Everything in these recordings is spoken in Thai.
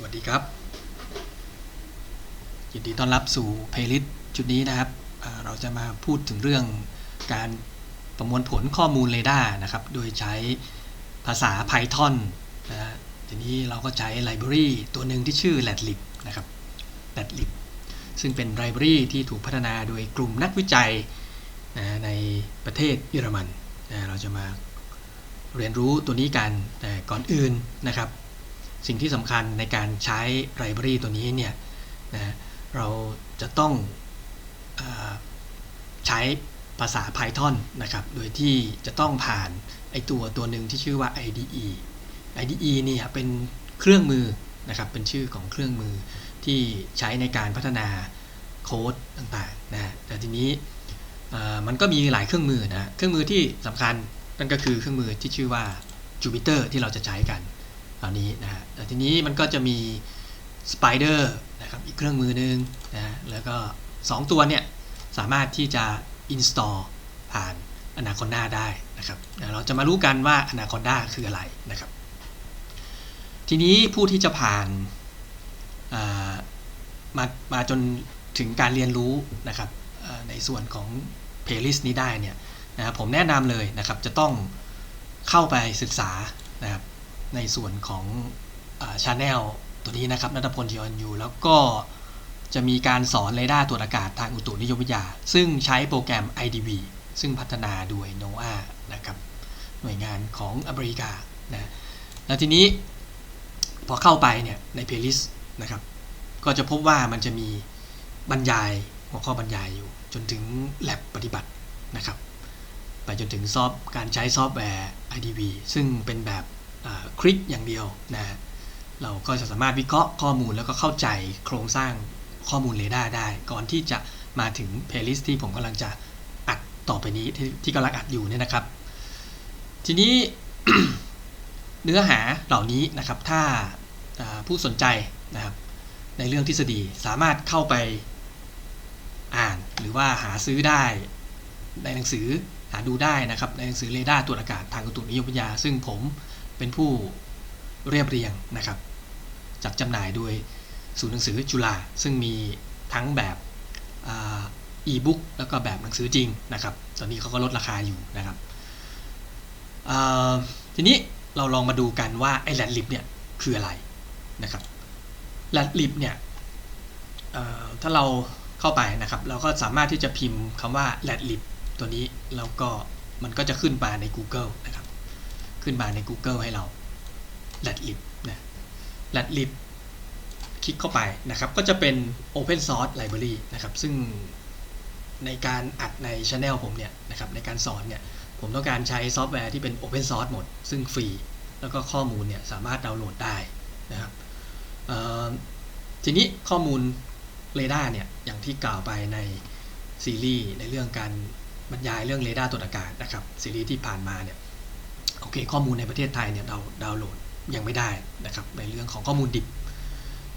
สวัสดีครับ ยินดีต้อนรับสู่เพลย์ลิสต์ชุดนี้นะครับ เราจะมาพูดถึงเรื่องการประมวลผลข้อมูลเรดาร์นะครับ โดยใช้ภาษา Python นะฮะทีนี้เราก็ใช้ไลบรารีตัวหนึ่งที่ชื่อ latlib นะครับ latlib ซึ่งเป็นไลบรารีที่ถูกพัฒนาโดยกลุ่มนักวิจัยนะในประเทศเยอรมันนะเราจะมาเรียนรู้ตัวนี้กันแต่ก่อนอื่นนะครับ สิ่งที่สำคัญในการใช้ไลบรารีตัวนี้เนี่ยนะเราจะต้องอใช้ภาษา Python นะครับ โดยที่จะต้องผ่านไอตัวตัวหนึ่งที่ชื่อว่า IDE IDE เนี่ยเป็นเครื่องมือนะครับเป็นชื่อของเครื่องมือที่ใช้ในการพัฒนาโค้ดต่างๆนะแต่ทีนี้มันก็มีหลายเครื่องมือนะเครื่องมือที่สำคัญนั่นก็คือเครื่องมือที่ชื่อว่า Jupyter ที่เราจะใช้กัน ตอนนี้นะฮะแต่ทีนี้มันก็จะมี Spider นะครับอีกเครื่องมือหนึงนะฮะแล้วก็ 2 ตัวเนี่ยสามารถที่จะ install ผ่าน Anaconda ได้นะครับเราจะมารู้กันว่า Anaconda คืออะไรนะครับ ทีนี้ผู้ที่จะผ่านามามาจนถึงการเรียนรู้นะครับในส่วนของ playlist นี้ได้เนี่ยนะครับผมแนะนำเลยนะครับจะต้องเข้าไปศึกษานะครับ ในส่วนของชาแนลตัวนี้นะครับนัทพลจีอนยูแล้วก็จะมีการสอนเรดาร์ตรวจอากาศทางอุตุนิยมวิทยา ซึ่งใช้โปรแกรม IDV ซึ่งพัฒนาโดย NOAA นะครับหน่วยงานของอเมริกานะแล้วทีนี้พอเข้าไปเนี่ยใน playlist นะครับ ก็จะพบว่ามันจะมีบรรยายหัวข้อบรรยายอยู่ จนถึง lab ปฏิบัตินะครับ ไปจนถึงซอฟต์การใช้ซอฟต์แวร์ IDV ซึ่งเป็นแบบ คลิกอย่างเดียวนะเราก็จะสามารถวิเคราะห์ข้อมูลแล้วก็เข้าใจโครงสร้างข้อมูลเรดาร์ได้ ก่อนที่จะมาถึงเพลย์ลิสต์ที่ผมกำลังจะอัดต่อไปนี้ที่ที่กำลังอัดอยู่เนี่ยนะครับ ทีนี้เนื้อหาเหล่านี้นะครับ ถ้าอ่าผู้สนใจนะครับ ในเรื่องทฤษฎีสามารถเข้าไปอ่านหรือว่าหาซื้อได้ในหนังสือหาดูได้นะครับ ในหนังสือเรดาร์ตรวจอากาศทางอุตุนิยมวิทยา ซึ่งผม เป็นผู้เรียบเรียงนะครับ จัดจำหน่ายโดยศูนย์หนังสือจุฬาซึ่งมีทั้งแบบอีบุ๊กแล้วก็แบบหนังสือจริงนะครับ ตอนนี้เขาก็ลดราคาอยู่นะครับทีนี้เราลองมาดูกันว่าไอ้แลดลิบเนี่ยคืออะไรนะครับแลดลิบเนี่ยถ้าเราเข้าไปนะครับ เราก็สามารถที่จะพิมพ์คำว่า l a d l i b ตัวนี้แล้วก็มันก็จะขึ้นมาใน Google นะครับ ขึ้นมาใน Google ให้เรา l a d l i b นะ l a d l i b คลิกเข้าไปนะครับ ก็จะเป็น Open Source Library นะครับ ซึ่งในการอัดใน Channel ผมเนี่ยนะครับในการสอนเนี่ยผมต้องการใช้ซอฟต์แวร์ที่เป็น Open Source หมด ซึ่งฟรี แล้วก็ข้อมูลเนี่ยสามารถดาวน์โหลดได้นะครับทีนี้ข้อมูลเรดาร์เนี่ยอย่างที่กล่าวไปในซีรีส์ในเรื่องการบรรยายเรื่องเรดาร์ตรวจอากาศนะครับซีรีส์ที่ผ่านมาเนี่ย โอเค ข้อมูลในประเทศไทยเนี่ยเราดาวน์โหลดยังไม่ได้นะครับ ในเรื่องของข้อมูลดิบ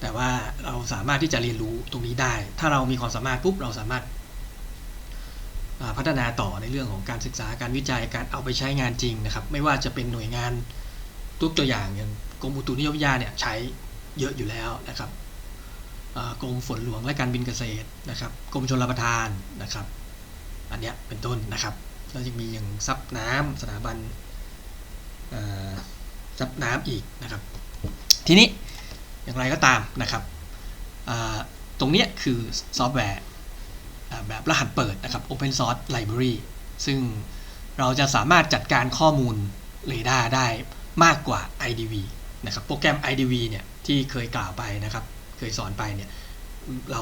แต่ว่าเราสามารถที่จะเรียนรู้ตรงนี้ได้ ถ้าเรามีความสามารถปุ๊บเราสามารถพัฒนาต่อในเรื่องของการศึกษาการวิจัยการเอาไปใช้งานจริงนะครับ ไม่ว่าจะเป็นหน่วยงานทุกตัวอย่างอย่างกรมอุตุนิยมวิทยาเนี่ยใช้เยอะอยู่แล้วนะครับกรมฝนหลวงและการบินเกษตรนะครับกรมชลประทานนะครับ อันเนี้ยเป็นต้นนะครับแล้วยังมีอย่างซับน้ำสถาบัน ซับน้ำอีกนะครับ ทีนี้อย่างไรก็ตามนะครับตรงนี้คือซอฟต์แวร์แบบรหัสเปิดนะครับ Open Source Library ซึ่งเราจะสามารถจัดการข้อมูลเรดาร์ได้มากกว่า IDV นะครับ โปรแกรม IDV เนี่ยที่เคยกล่าวไปนะครับ เคยสอนไปเนี่ย เรา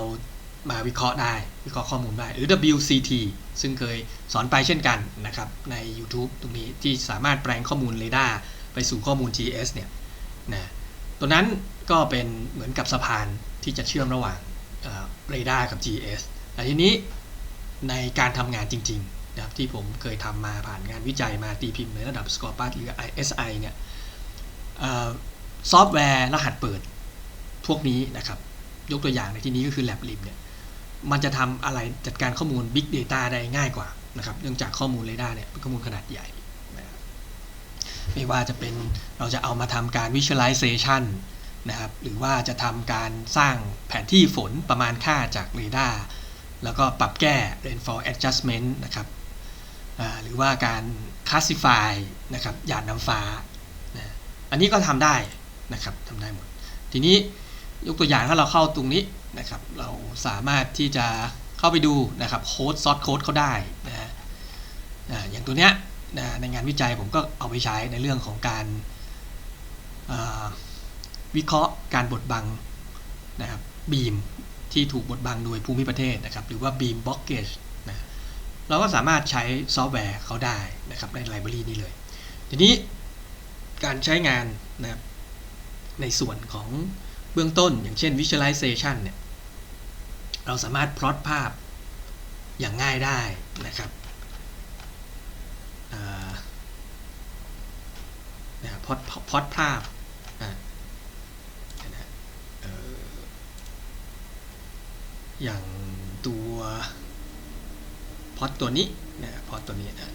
มาวิเคราะห์ได้ วิเคราะห์ข้อมูลได้ หรือ WCT ซึ่งเคยสอนไปเช่นกันนะครับใน YouTube ตรงนี้ที่สามารถแปลงข้อมูลเรดาร์ไปสู่ข้อมูล GS เนี่ยนะตัวนั้นก็เป็นเหมือนกับสะพานที่จะเชื่อมระหว่างเรดาร์กับ GS แต่ทีนี้ในการทำงานจริงๆนะครับที่ผมเคยทำมาผ่านงานวิจัยมาตีพิมพ์ในระดับ Scopus หรือ ISI เนี่ยซอฟต์แวร์รหัสเปิดพวกนี้นะครับ ยกตัวอย่างในที่นี้ก็คือ LabLib เนี่ย มันจะทำอะไรจัดการข้อมูล Big Data ได้ง่ายกว่านะครับเนื่องจากข้อมูลเรดาร์เนี่ยเป็นข้อมูลขนาดใหญ่ ไม่ว่าจะเป็นเราจะเอามาทำการ Visualization นะครับหรือว่าจะทำการสร้างแผนที่ฝนประมาณค่าจากเรดาร์แล้วก็ปรับแก้ rainfall adjustment นะครับหรือว่าการ classify นะครับหยาดน้ำฟ้านะอันนี้ก็ทำได้นะครับทำได้หมด ทีนี้ยกตัวอย่างถ้าเราเข้าตรงนี้ นะครับเราสามารถที่จะเข้าไปดูนะครับโค้ดซอสโค้ดเขาได้นะฮะอย่างตัวเนี้ยนะในงานวิจัยผมก็เอาไปใช้ในเรื่องของการาวิเคราะห์การบดบังนะครับบีมที่ถูกบดบังโดยภูมิประเทศนะครับหรือว่าบีมบล็อกเกจนะเราก็สามารถใช้ซอฟต์แวร์เขาได้นะครับในไลบรารีนี้เลย ทีนี้การใช้งานนะครับในส่วนของ เบื้องต้นอย่างเช่น visualization เนี่ยเราสามารถพลอตภาพอย่างง่ายได้นะครับนะพลอตพลอตภาพอย่างตัวพอตตัวนี้นะพอตตัวนี้นะ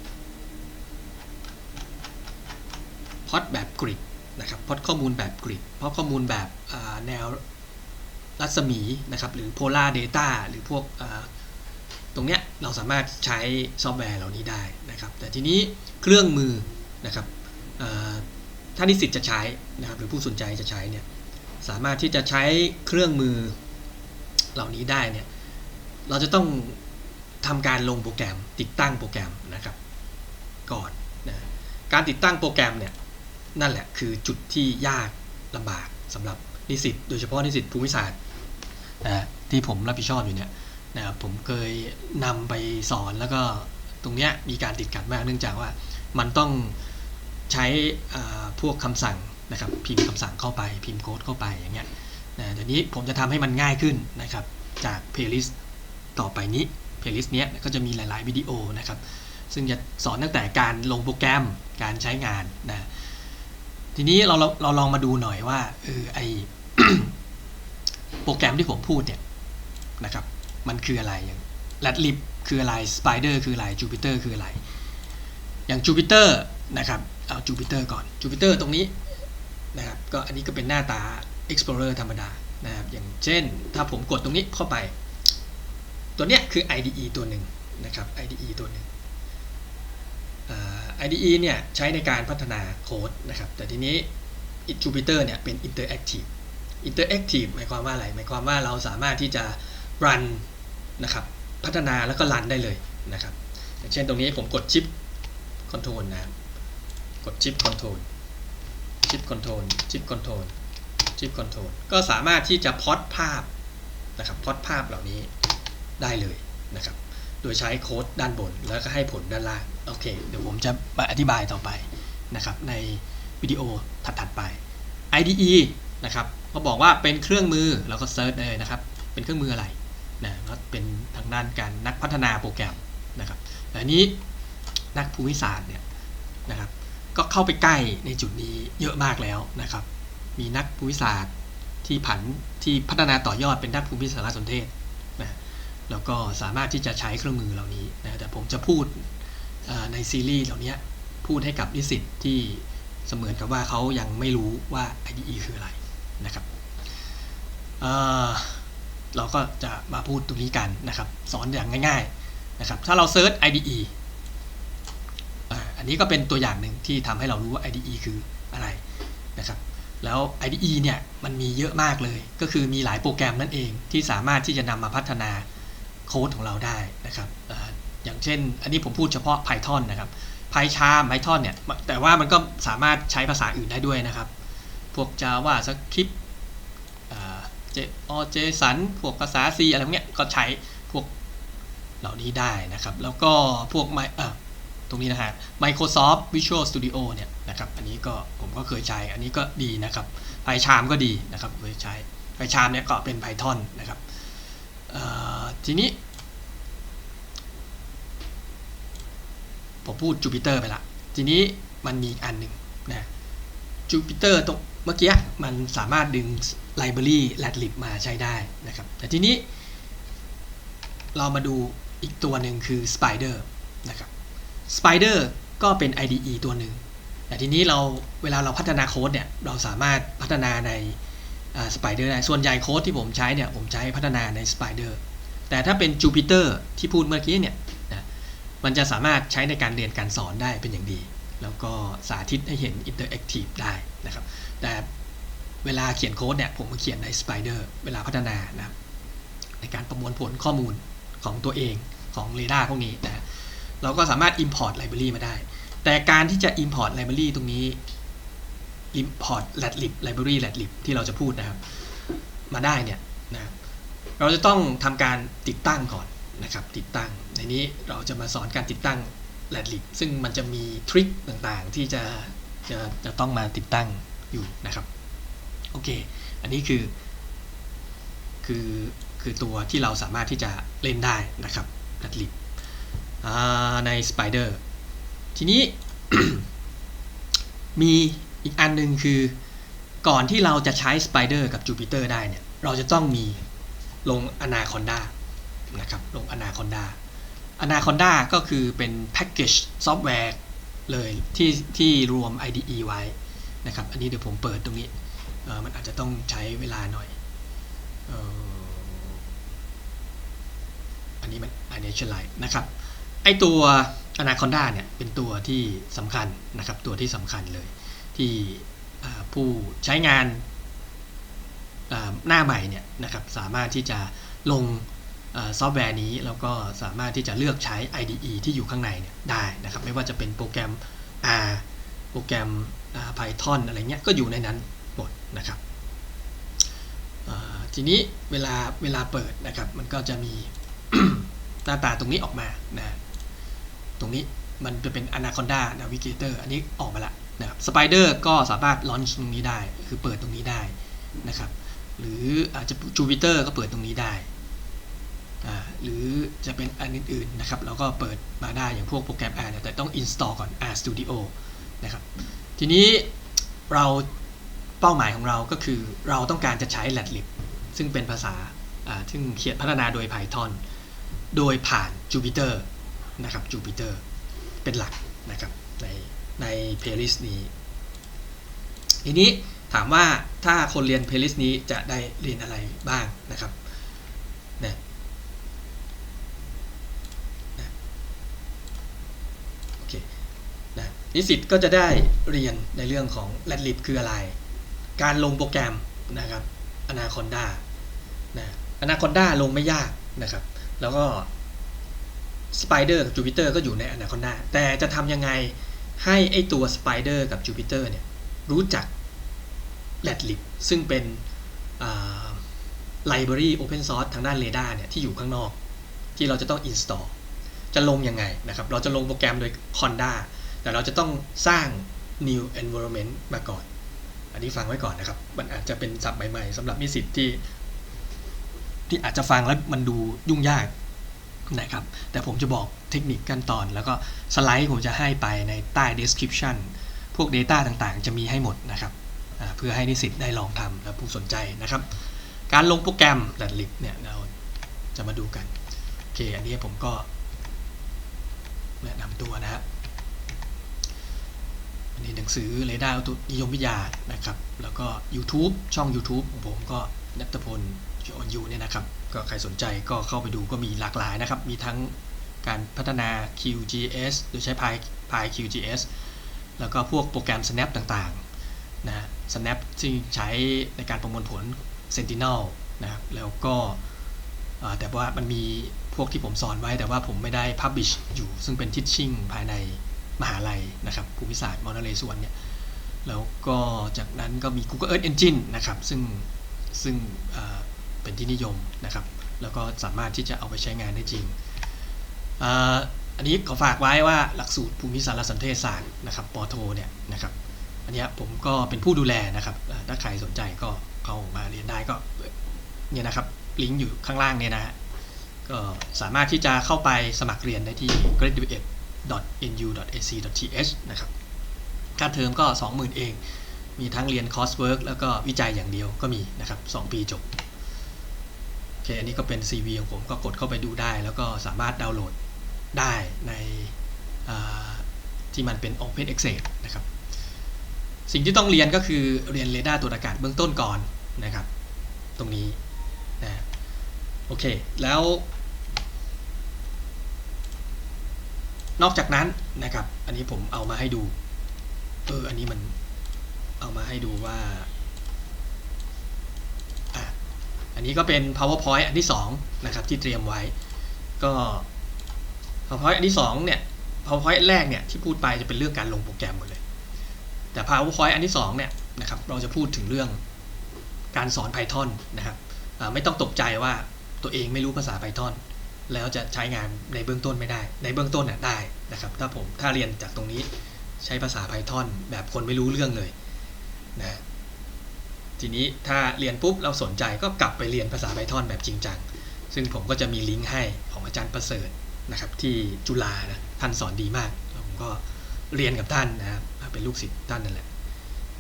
พอตแบบกริดนะครับพอตข้อมูลแบบกริดพอตข้อมูลแบบ แนวรัศมีนะครับ หรือ polar data หรือพวกตรงเนี้ยเราสามารถใช้ซอฟต์แวร์เหล่านี้ได้นะครับ แต่ทีนี้เครื่องมือนะครับอ่าถ้านิสิตจะใช้นะครับหรือผู้สนใจจะใช้เนี่ยสามารถที่จะใช้เครื่องมือเหล่านี้ได้เนี่ยเราจะต้องทำการลงโปรแกรม ติดตั้งโปรแกรมนะครับก่อนนะการติดตั้งโปรแกรมเนี่ยนั่นแหละคือจุดที่ยากลำบากสำหรับ นิสิตโดยเฉพาะนิสิตภูมิศาสตร์นะที่ผมรับผิดชอบอยู่เนี่ยนะครับผมเคยนำไปสอนแล้วก็ตรงเนี้ยมีการติดขัดมากเนื่องจากว่ามันต้องใช้พวกคำสั่งนะครับพิมพ์คำสั่งเข้าไปพิมพ์โค้ดเข้าไปอย่างเงี้ยนะเดี๋ยวนี้ผมจะทำให้มันง่ายขึ้นนะครับจาก playlist ต่อไปนี้ playlist เนี้ยก็จะมีหลาย ๆ วิดีโอนะครับ ซึ่งจะสอนตั้งแต่การลงโปรแกรมการใช้งานนะทีนี้เราเราเราลองมาดูหน่อยว่าเออไอ โปรแกรมที่ผมพูดเนี่ยนะครับ มันคืออะไรอย่าง l a t l i b คืออะไร Spider คืออะไร Jupyter คืออะไร อย่าง Jupyter นะครับเอา Jupyter ก่อน Jupyter ตรงนี้นะครับก็อันนี้ก็เป็นหน้าตา Explorer ธรรมดานะครับอย่างเช่นถ้าผมกดตรงนี้เข้าไป ตัวเนี้ยคือ IDE ตัวหนึ่งนะครับ IDE ตัวหนึ่ง IDE เนี่ยใช้ในการพัฒนาโค้ดนะครับ แต่ทีนี้ Jupyter เนี่ยเป็น Interactive Interactive หมายความว่าอะไร หมายความว่าเราสามารถที่จะ run นะครับพัฒนาแล้วก็ run ได้เลยนะครับอย่างเช่นตรงนี้ผมกดชิป Control นะกดชิป Control ชิป Control ชิป Control ชิป Control ก็สามารถที่จะพอดภาพนะครับพอดภาพเหล่านี้ได้เลยนะครับโดยใช้โค้ดด้านบนแล้วก็ให้ผลด้านล่างโอเคเดี๋ยวผมจะมาอธิบายต่อไปนะครับในวิดีโอถัดๆไป IDE นะครับ เขาบอกว่าเป็นเครื่องมือเราก็เซิร์ชเลยนะครับ เป็นเครื่องมืออะไรนะก็เป็นทางด้านการนักพัฒนาโปรแกรมนะครับแต่อันนี้นักภูมิศาสตร์เนี่ยนะครับ ก็เข้าไปใกล้ในจุดนี้เยอะมากแล้วนะครับ มีนักภูมิศาสตร์ที่ผันที่พัฒนาต่อยอดเป็นนักภูมิสารสนเทศนะแล้วก็สามารถที่จะใช้เครื่องมือเหล่านี้นะแต่ผมจะพูดในซีรีส์เหล่านี้พูดให้กับนิสิตที่เสมือนกับว่าเขายังไม่รู้ว่า IDE คืออะไร นะครับเเราก็จะมาพูดตรงนี้กันนะครับ สอนอย่างง่ายๆนะครับ ถ้าเราเซิร์ช IDE อันนี้ก็เป็นตัวอย่างหนึ่งที่ทำให้เรารู้ว่า IDE คืออะไรนะครับ แล้ว IDE เนี่ยมันมีเยอะมากเลย ก็คือมีหลายโปรแกรมนั่นเองที่สามารถที่จะนำมาพัฒนาโค้ดของเราได้นะครับออย่างเช่น อันนี้ผมพูดเฉพาะ Python นะครับ PyCharm Python เนี่ยแต่ว่ามันก็สามารถใช้ภาษาอื่นได้ด้วยนะครับ พวก Java Script เจอเจสันพวกภาษา C อะไรพวกเนี้ยก็ใช้พวกเหล่านี้ได้นะครับ แล้วก็พวกไมตรงนี้นะฮะ Microsoft Visual Studio เนี่ยนะครับ อันนี้ก็ผมก็เคยใช้ อันนี้ก็ดีนะครับ PyCharm ก็ดีนะครับเคยใช้ PyCharm เนี่ยก็เป็น Python นะครับทีนี้ผมพูด Jupyter ไปละ ทีนี้มันมีอีกอันหนึ่งนะ Jupyter ตรง เมื่อกี้มันสามารถดึง library latlib มาใช้ได้นะครับ แต่ทีนี้เรามาดูอีกตัวหนึ่งคือ spider นะครับ spider ก็เป็น IDE ตัวหนึ่ง แต่ทีนี้เราเวลาเราพัฒนาโค้ดเนี่ย เราสามารถพัฒนาในสไปเดอร์ได้ ส่วนใหญ่โค้ดที่ผมใช้เนี่ย ผมใช้พัฒนาใน Spider แต่ถ้าเป็น Jupyter ที่พูดเมื่อกี้เนี่ยนะมันจะสามารถใช้ในการเรียนการสอนได้เป็นอย่างดี แล้วก็สาธิตให้เห็น Interactive ได้นะครับ แต่เวลาเขียนโค้ดเนี่ยผมมาเขียนใน Spider เวลาพัฒนานะในการประมวลผลข้อมูลของตัวเองของ r a d a r พวกนี้นะเราก็สามารถ Import Library มาได้ แต่การที่จะ Import Library ตรงนี้ import latlib library latlib ที่เราจะพูดนะครับ มาได้เนี่ยนะเราจะต้องทำการติดตั้งก่อนนะครับ ติดตั้งในนี้เราจะมาสอนการติดตั้ง latlib ซึ่งมันจะมีทริคต่างๆ ที่จะจะจะต้องมาติดตั้งอยู่นะครับโอเค อันนี้คือคือคือตัวที่เราสามารถที่จะเล่นได้นะครับ latlib ใน Spider ทีนี้ มีอีกอันหนึ่งคือก่อนที่เราจะใช้ Spider กับ Jupyter ได้เนี่ย เราจะต้องมีลง Anaconda นะครับ ลง Anaconda Anaconda ก็คือเป็นแพ็กเกจซอฟต์แวร์เลยที่ที่รวม IDE ไว้นะครับ อันนี้เดี๋ยวผมเปิดตรงนี้ มันอาจจะต้องใช้เวลาหน่อย อันนี้มัน Initialize นะครับ ไอตัว Anaconda เนี่ยเป็นตัวที่สำคัญนะครับ ตัวที่สำคัญเลยที่ผู้ใช้งานหน้าใหม่เนี่ยนะครับสามารถที่จะลง ซอฟต์แวร์นี้แล้วก็สามารถที่จะเลือกใช้ IDE ที่อยู่ข้างในเนี่ยได้นะครับ ไม่ว่าจะเป็นโปรแกรม R โปรแกรม Python อะไรเงี้ยก็อยู่ในนั้นหมดนะครับทีนี้เวลาเวลาเปิดนะครับ มันก็จะมีหน้าตาตรงนี้ออกมานะตรงนี้มันจะเป็น Anaconda Navigator อันนี้ออกมาละนะครับสไปเดอร์ก็สามารถลอนช์ตรงนี้ได้ คือเปิดตรงนี้ได้นะครับ หรืออาจจะจูปิเตอร์ก็เปิดตรงนี้ได้ หรือจะเป็นอันอื่นๆนะครับเราก็เปิดมาได้อย่างพวกโปรแกรม R แต่ต้อง install ก่อน R Studio นะครับทีนี้เราเป้าหมายของเราก็คือเราต้องการจะใช้ latlib ซึ่งเป็นภาษาซึ่งเขียนพัฒนาโดย Python โดยผ่าน Jupyter นะครับ Jupyter เป็นหลักนะครับในในเพลย์ลิสต์นี้ ทีนี้ถามว่าถ้าคนเรียนเพลย์ลิสต์นี้จะได้เรียนอะไรบ้างนะครับนะนะโอเค นิสิตก็จะได้เรียนในเรื่องของ l a t l i b คืออะไร การลงโปรแกรมนะครับ Anaconda นะ Anaconda ลงไม่ยากนะครับ แล้วก็ Spider กับ Jupyter ก็อยู่ใน Anaconda แต่จะทำยังไงให้ไอตัว Spider กับ Jupyter เนี่ยรู้จัก Latlib ซึ่งเป็น library open source ทางด้าน Radar เนี่ยที่อยู่ข้างนอก ที่เราจะต้อง install จะลงยังไงนะครับ เราจะลงโปรแกรมโดย Conda แต่เราจะต้องสร้าง new environment มาก่อน อันนี้ฟังไว้ก่อนนะครับ มันอาจจะเป็นศัพท์ใหม่ๆสำหรับนิสิตที่ ที่อาจจะฟังแล้วมันดูยุ่งยากนะครับ แต่ผมจะบอกเทคนิคขั้นตอน แล้วก็สไลด์ผมจะให้ไปในใต้ description พวก Data ต่างๆ จะมีให้หมดนะครับ เพื่อให้นิสิตได้ลองทำและผู้สนใจนะครับ การลงโปรแกรม l a t l i b เนี่ยเราจะมาดูกัน โอเค อันนี้ผมก็แนะนำตัวนะครับ อันนี้หนังสือเรดาร์ตุนิยมวิทยานะครับ แล้วก็ YouTube ช่อง YouTube ของผมก็นัตพลจอนยูเนี่ยนะครับ ก็ใครสนใจก็เข้าไปดูก็มีหลากหลายนะครับ มีทั้งการพัฒนา QGIS โดยใช้ Py Py QGIS แล้วก็พวกโปรแกรม Snap ต่างๆนะ Snap ที่ใช้ในการประมวลผล Sentinel นะครับ แล้วก็แต่ว่ามันมีพวกที่ผมสอนไว้แต่ว่าผมไม่ได้ Publish อยู่ ซึ่งเป็น Teaching ภายใน มหาลัยนะครับภูมิศาสตร์มอนาเลสวนเนี่ยแล้วก็จากนั้นก็มี Google Earth Engine นะครับซึ่งซึ่งเป็นที่นิยมนะครับ แล้วก็สามารถที่จะเอาไปใช้งานได้จริงอันนี้ขอฝากไว้ว่าหลักสูตรภูมิสารสนเทศศาสตร์นะครับปโทเนี่ยนะครับอันนี้ผมก็เป็นผู้ดูแลนะครับถ้าใครสนใจก็เข้ามาเรียนได้ก็เนี่ยนะครับลิงก์อยู่ข้างล่างเนี่ยนะฮะก็สามารถที่จะเข้าไปสมัครเรียนได้ที่ Greatube nu.ac.th นะครับค่าเทอมก็ 20,000 เอง มีทั้งเรียนคอร์สเวิร์กแล้วก็วิจัยอย่างเดียวก็มีนะครับ 2 ปีจบ โอเค อันนี้ก็เป็น CV ของผมก็กดเข้าไปดูได้ แล้วก็สามารถดาวน์โหลดได้ในที่มันเป็น Open Access นะครับ สิ่งที่ต้องเรียนก็คือเรียนเรดาร์ตรวจอากาศเบื้องต้นก่อนนะครับ ตรงนี้นะโอเค แล้ว นอกจากนั้นนะครับ อันนี้ผมเอามาให้ดู เออ อันนี้มันเอามาให้ดูว่า อันนี้ก็เป็น powerpoint อันที่2นะครับที่เตรียมไว้ ก็ powerpoint อันที่2เนี่ย powerpoint แรกเนี่ยที่พูดไปจะเป็นเรื่องการลงโปรแกรมหมดเลย แต่ powerpoint อันที่2เนี่ยนะครับ เราจะพูดถึงเรื่องการสอน Python นะครับ ไม่ต้องตกใจว่าตัวเองไม่รู้ภาษา Python แล้วจะใช้งานในเบื้องต้นไม่ได้ ในเบื้องต้นน่ะได้นะครับ ถ้าผมถ้าเรียนจากตรงนี้ใช้ภาษา Python แบบคนไม่รู้เรื่องเลยนะทีนี้ถ้าเรียนปุ๊บเราสนใจก็กลับไปเรียนภาษา Python แบบจริงจัง ซึ่งผมก็จะมีลิงก์ให้ของอาจารย์ประเสริฐนะครับ ที่จุฬานะท่านสอนดีมากผมก็เรียนกับท่านนะครับเป็นลูกศิษย์ท่านนั่นแหละ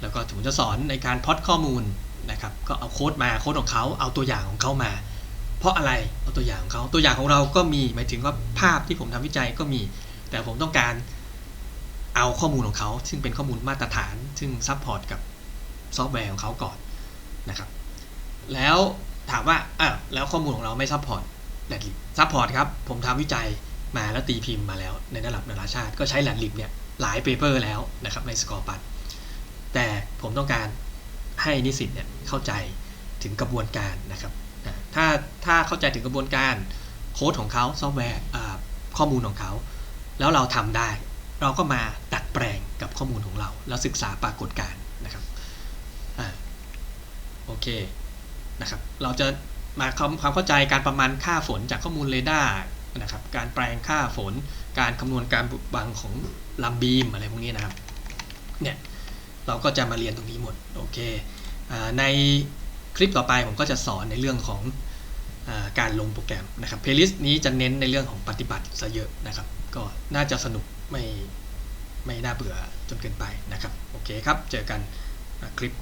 แล้วก็ผมจะสอนในการพอตข้อมูลนะครับ ก็เอาโค้ดมาโค้ดของเขาเอาตัวอย่างของเขามา เพราะอะไรเอาตัวอย่างของเขาตัวอย่างของเราก็มีหมายถึงว่าภาพที่ผมทำวิจัยก็มี แต่ผมต้องการเอาข้อมูลของเขา ซึ่งเป็นข้อมูลมาตรฐาน ซึ่งซัพพอร์ตกับซอฟต์แวร์ของเขาก่อนนะครับ แล้วถามว่าอ้าวแล้วข้อมูลของเราไม่ซัพพอร์ตแลดลิบซัพพอร์ตครับ ผมทำวิจัยมาแล้วตีพิมพ์มาแล้ว ในระดับนานาชาติก็ใช้แลดลิบเนี่ยหลายเปเปอร์แล้วนะครับในสกอร์ปัดแต่ผมต้องการให้นิสิตเนี่ยเข้าใจถึงกระบวนการนะครับ ถ้าถ้าเข้าใจถึงกระบวนการโค้ดของเขาซอฟต์แวร์ข้อมูลของเขา แล้วเราทำได้ เราก็มาดัดแปลงกับข้อมูลของเรา แล้วศึกษาปรากฏการณ์นะครับอ่าโอเคนะครับเราจะมาทำความเข้าใจการประมาณค่าฝนจากข้อมูลเรดาร์นะครับการแปลงค่าฝน การคำนวณการบังของลำบีมอะไรพวกนี้นะครับเนี่ยเราก็จะมาเรียนตรงนี้หมดโอเคในคลิปต่อไปผมก็จะสอนในเรื่องของ การลงโปรแกรมนะครับเพลย์ลิสต์นี้จะเน้นในเรื่องของปฏิบัติซะเยอะนะครับ ก็น่าจะสนุกไม่ไม่น่าเบื่อจนเกินไปนะครับ โอเคครับ เจอกันคลิป